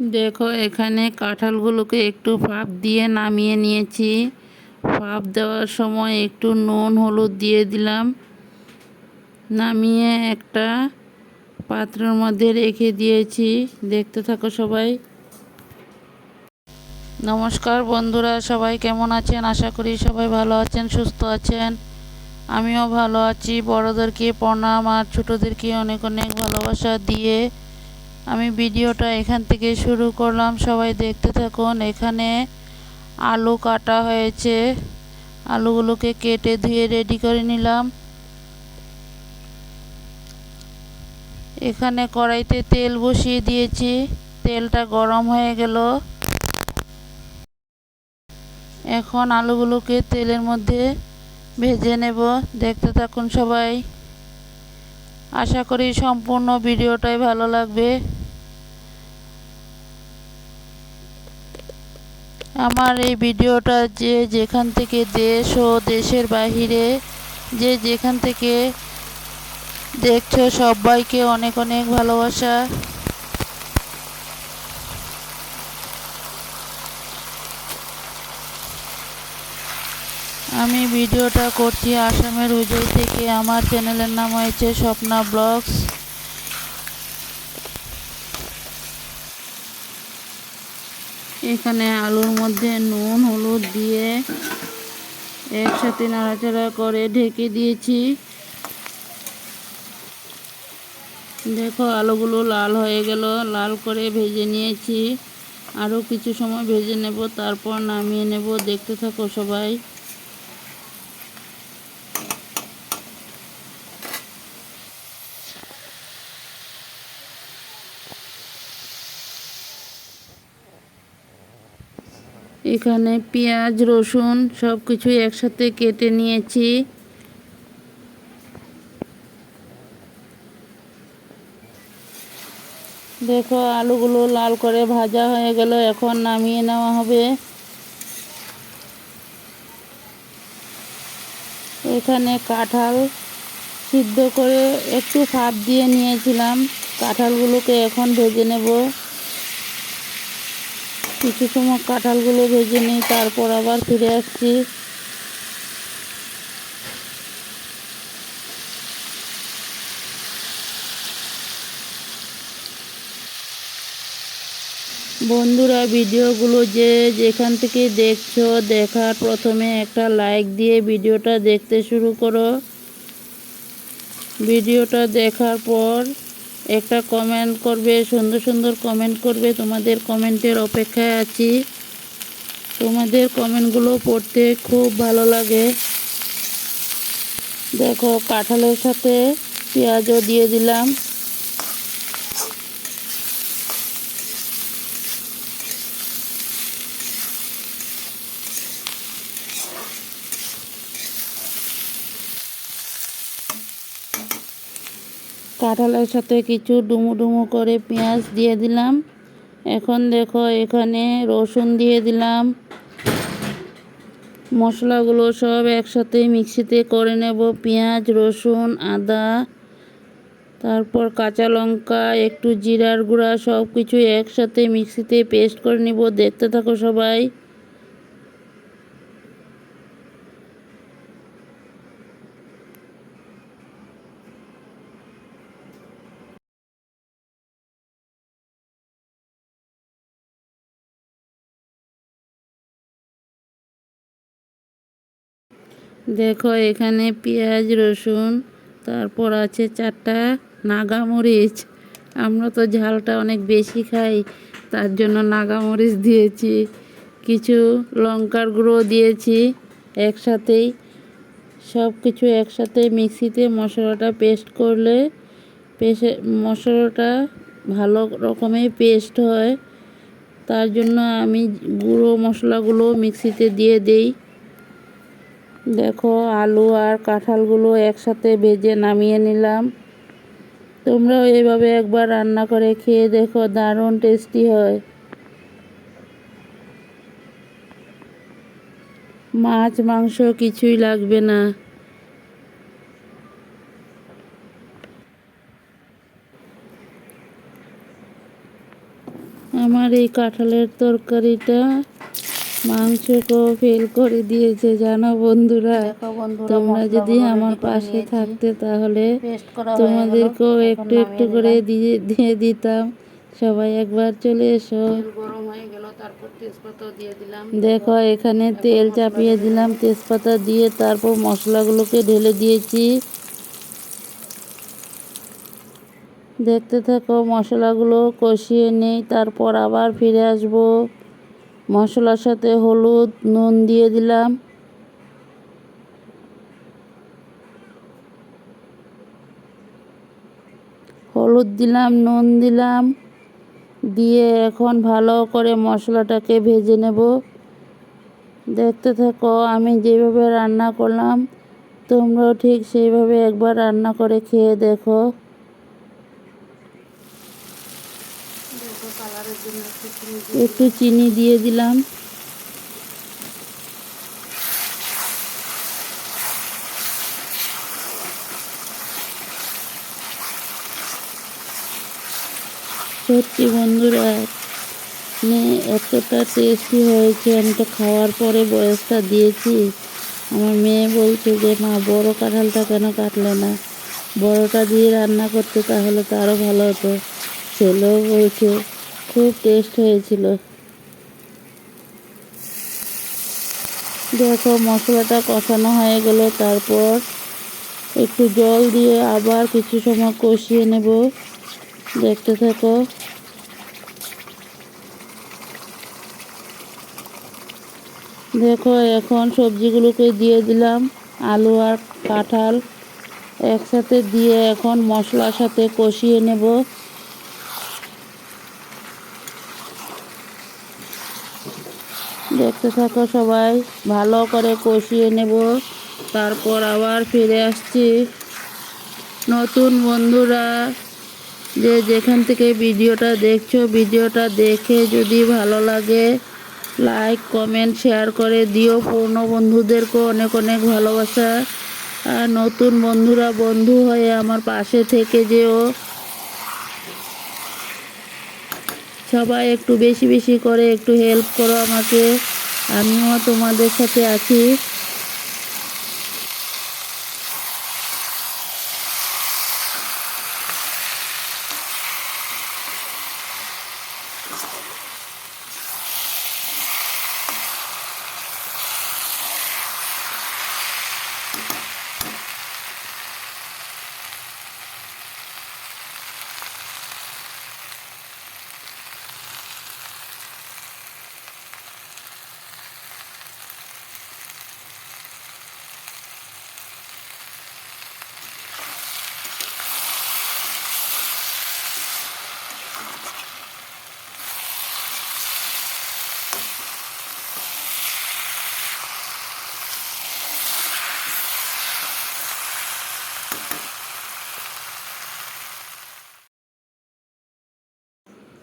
দেখো, এখানে কাঁঠালগুলোকে একটু ভাপ দিয়ে নামিয়ে নিয়েছি। ভাপ দেওয়ার সময় একটু নুন, হলুদ দিয়ে দিলাম। নামিয়ে একটা পাত্রের মধ্যে রেখে দিয়েছি। দেখতে থাকো সবাই। নমস্কার বন্ধুরা, সবাই কেমন আছেন? আশা করি সবাই ভালো আছেন, সুস্থ আছেন। আমিও ভালো আছি। বড়োদেরকে প্রণাম আর ছোটোদেরকে অনেক অনেক ভালোবাসা দিয়ে আমি ভিডিওটা এখান থেকে শুরু করলাম। সবাই দেখতে থাকুন, এখানে আলু কাটা হয়েছে। আলুগুলোকে কেটে ধুয়ে রেডি করে নিলাম। এখানে কড়াইতে তেল বসিয়ে দিয়েছি। তেলটা গরম হয়ে গেল। এখন আলুগুলোকে তেলের মধ্যে ভেজে নেব। দেখতে থাকুন সবাই। আশা করি সম্পূর্ণ ভিডিওটাই ভালো লাগবে। আমার এই ভিডিওটা যে যেখান থেকে দেশ ও দেশের বাহিরে, যে যেখান থেকে দেখছ সবাইকে অনেক অনেক ভালোবাসা। আমি ভিডিওটা করছি আসামের উজয় থেকে। আমার চ্যানেলের নাম হয়েছে স্বপ্না ব্লগস। এখানে আলুর মধ্যে নুন, হলুদ দিয়ে একসাথে নাড়াচাড়া করে ঢেকে দিয়েছি। দেখো, আলুগুলো লাল হয়ে গেল, লাল করে ভেজে নিয়েছি। আরও কিছু সময় ভেজে নেব, তারপর নামিয়ে নেব। দেখতে থাকো সবাই। এখানে পেঁয়াজ, রসুন সব কিছুই একসাথে কেটে নিয়েছি। দেখো, আলুগুলো লাল করে ভাজা হয়ে গেল, এখন নামিয়ে নেওয়া হবে। এখানে কাঁঠাল সিদ্ধ করে একটু ফাপ দিয়ে নিয়েছিলাম। কাঁঠালগুলোকে এখন ভেজে নেব। কিছু সময় কাঁঠালগুলো ভেজে নিই, তারপর আবার ফিরে আসছি। বন্ধুরা, ভিডিওগুলো যে যেখান থেকে দেখছ, দেখার প্রথমে একটা লাইক দিয়ে ভিডিওটা দেখতে শুরু করো। ভিডিওটা দেখার পর একটা কমেন্ট করবে, সুন্দর সুন্দর কমেন্ট করবে। তোমাদের কমেন্টের অপেক্ষায় আছি। তোমাদের কমেন্টগুলো পড়তে খুব ভালো লাগে। দেখো, কাঁঠালের সাথে পেঁয়াজও দিয়ে দিলাম। কাঁঠালের সাথে কিছু ডুমু ডুমু করে পেঁয়াজ দিয়ে দিলাম। এখন দেখো এখানে রসুন দিয়ে দিলাম। মশলাগুলো সব একসাথে মিক্সিতে করে নেব। পেঁয়াজ, রসুন, আদা, তারপর কাঁচা লঙ্কা, একটু জিরার গুঁড়া সব কিছু একসাথে মিক্সিতে পেস্ট করে নিব। দেখতে থাকো সবাই। দেখো, এখানে পেঁয়াজ, রসুন, তারপর আছে চারটা নাগামরিচ। আমরা তো ঝালটা অনেক বেশি খাই, তার জন্য নাগামরিচ দিয়েছি। কিছু লঙ্কার গুঁড়ো দিয়েছি একসাথেই। সব কিছু একসাথে মিক্সিতে মশলাটা পেস্ট করলে পেস্টে, মশলাটা ভালো রকমের পেস্ট হয়। তার জন্য আমি গুঁড়ো মশলাগুলো মিক্সিতে দিয়ে দেই। দেখো, আলু আর কাঁঠালগুলো একসাথে ভেজে নামিয়ে নিলাম। তোমরাও এভাবে একবার রান্না করে খেয়ে দেখো, দারুণ টেস্টি হয়। মাছ, মাংস কিছুই লাগবে না। আমার এই কাঁঠালের তরকারিটা মাংসকেও ফেল করে দিয়েছে জানো বন্ধুরা। তোমরা যদি আমার পাশে থাকতে তাহলে। তোমাদেরকেও একটু একটু করে। দিয়ে দিয়ে দিতাম। সবাই একবার চলে এসো। গরম হয়ে গেল তারপর তেজপাতা দিয়ে দিলাম। দেখো এখানে তেল চাপিয়ে দিলাম। তেজপাতা দিয়ে তারপর মশলাগুলোকে ঢেলে দিয়েছি। দেখতে থাকো মশলাগুলো কষিয়ে নেই তারপর আবার ফিরে আসব। মশলার সাথে হলুদ, নুন দিয়ে দিলাম। হলুদ দিলাম, নুন দিলাম। দিয়ে এখন ভালো করে মশলাটাকে ভেজে নেব। দেখতে থাকো, আমি যেভাবে রান্না করলাম, তোমরাও ঠিক সেইভাবে একবার রান্না করে খেয়ে দেখো কালারের জন্য একটু চিনি দিয়ে দিলাম। সত্যি বন্ধুরা মানে এতটা টেস্টি হয়েছে, আমি তো খাওয়ার পরে বয়সটা দিয়েছি। আমার মেয়ে বলছে যে, মা, বড় কাঁঠালটা কেন কাটলে না? বড়টা দিয়ে রান্না করতে তাহলে তো আরও ভালো হতো। ছেলেও বলছে খুব টেস্ট হয়েছিল। দেখো, মশলাটা কষানো হয়ে গেল, তারপর একটু জল দিয়ে আবার কিছু সময় কষিয়ে নেব। দেখতে থাকো। দেখো, এখন সবজিগুলোকে দিয়ে দিলাম, আলু আর কাঁঠাল একসাথে দিয়ে এখন মশলার সাথে কষিয়ে নেব। দেখতে থাকো সবাই। ভালো করে কষিয়ে নেব। তারপর আবার ফিরে আসছি। নতুন বন্ধুরা, যে যেখান থেকে ভিডিওটা দেখছ, ভিডিওটা দেখে যদি ভালো লাগে লাইক কমেন্ট শেয়ার করে দিও। পুরনো বন্ধুদেরকেও অনেক অনেক ভালোবাসা। আর নতুন বন্ধুরা, বন্ধু হয়ে আমার পাশে থেকে যেও। সবাই একটু বেশি বেশি করে একটু হেল্প করো আমাকে। আমিও তোমাদের সাথে আছি।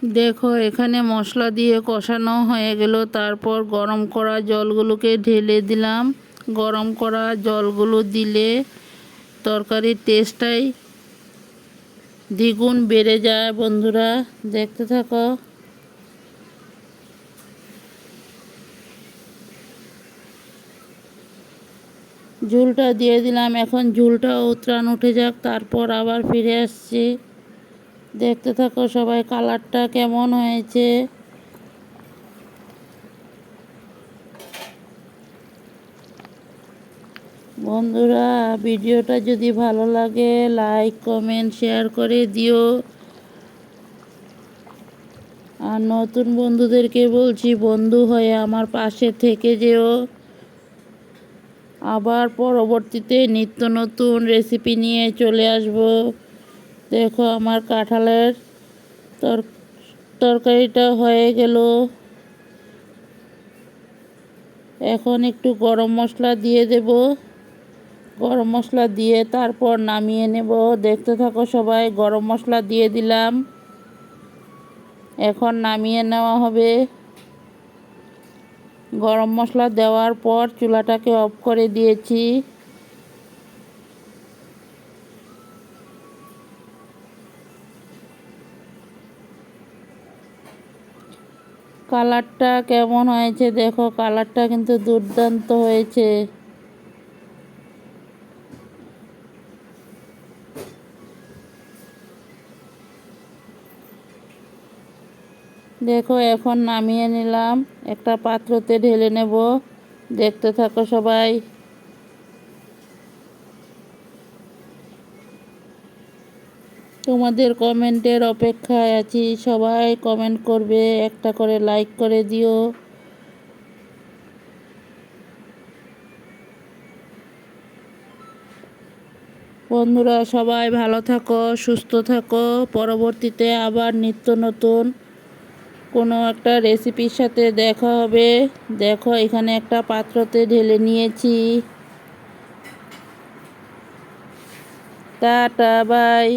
দেখো, এখানে মশলা দিয়ে কষানো হয়ে গেল। তারপর গরম করা জলগুলোকে ঢেলে দিলাম। গরম করা জলগুলো দিলে তরকারির টেস্টটাই দ্বিগুণ বেড়ে যায় বন্ধুরা। দেখতে থাকো। ঝুলটা দিয়ে দিলাম। এখন ঝুলটা উতরান উঠে যাক, তারপর আবার ফিরে আসছি। দেখতে থাকো সবাই কালারটা কেমন হয়েছে। বন্ধুরা, ভিডিওটা যদি ভালো লাগে, লাইক, কমেন্ট, শেয়ার করে দিও। আর নতুন বন্ধুদেরকে বলছি, বন্ধু হয়ে আমার পাশে থেকে যেও। আবার পরবর্তীতে নিত্য নতুন রেসিপি নিয়ে চলে আসব। দেখো আমার কাঁঠালের তর তরকারিটা হয়ে গেল। এখন একটু গরম মশলা দিয়ে দেব। গরম মশলা দিয়ে তারপর নামিয়ে নেব। দেখতে থাকো সবাই, গরম মশলা দিয়ে দিলাম। এখন নামিয়ে নেওয়া হবে। গরম মশলা দেওয়ার পর চুলাটাকে অফ করে দিয়েছি। কালারটা কেমন হয়েছে? দেখো, কালারটা কিন্তু দুর্দান্ত হয়েছে। দেখো, এখন নামিয়ে নিলাম। একটা পাত্রতে ঢেলে নেব। দেখতে থাকো সবাই। তোমাদের কমেন্টের অপেক্ষায় আছি। সবাই কমেন্ট করবে, একটা করে লাইক করে দিও। বন্ধুরা, সবাই ভালো থাকো, সুস্থ থাকো। পরবর্তীতে আবার নিত্য নতুন কোনো একটা রেসিপির সাথে দেখা হবে। দেখো, এখানে একটা পাত্রতে ঢেলে নিয়েছি। Tata, bye.